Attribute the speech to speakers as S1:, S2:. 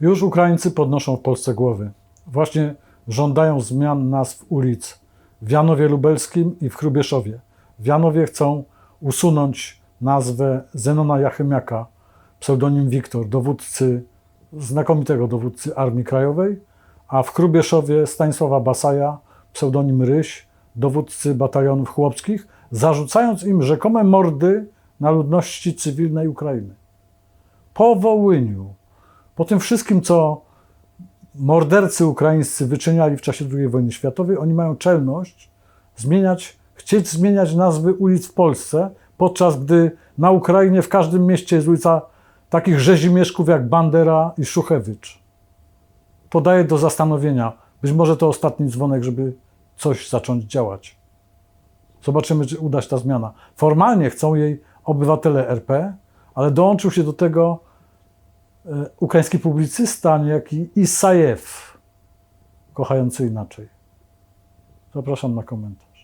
S1: Już Ukraińcy podnoszą w Polsce głowy. Właśnie żądają zmian nazw ulic w Janowie Lubelskim i w Hrubieszowie. W Janowie chcą usunąć nazwę Zenona Jachemiaka, pseudonim Wiktor, dowódcy, znakomitego dowódcy Armii Krajowej, a w Hrubieszowie Stanisława Basaja, pseudonim Ryś, dowódcy batalionów chłopskich, zarzucając im rzekome mordy na ludności cywilnej Ukrainy. Po Wołyniu, po tym wszystkim, co mordercy ukraińscy wyczyniali w czasie II wojny światowej, oni mają czelność zmieniać, chcieć zmieniać nazwy ulic w Polsce, podczas gdy na Ukrainie w każdym mieście jest ulica takich rzezimieszków jak Bandera i Szuchewicz. To daje do zastanowienia. Być może to ostatni dzwonek, żeby coś zacząć działać. Zobaczymy, czy uda się ta zmiana. Formalnie chcą jej obywatele RP, ale dołączył się do tego ukraiński publicysta, niejaki Isajew, kochający inaczej. Zapraszam na komentarz.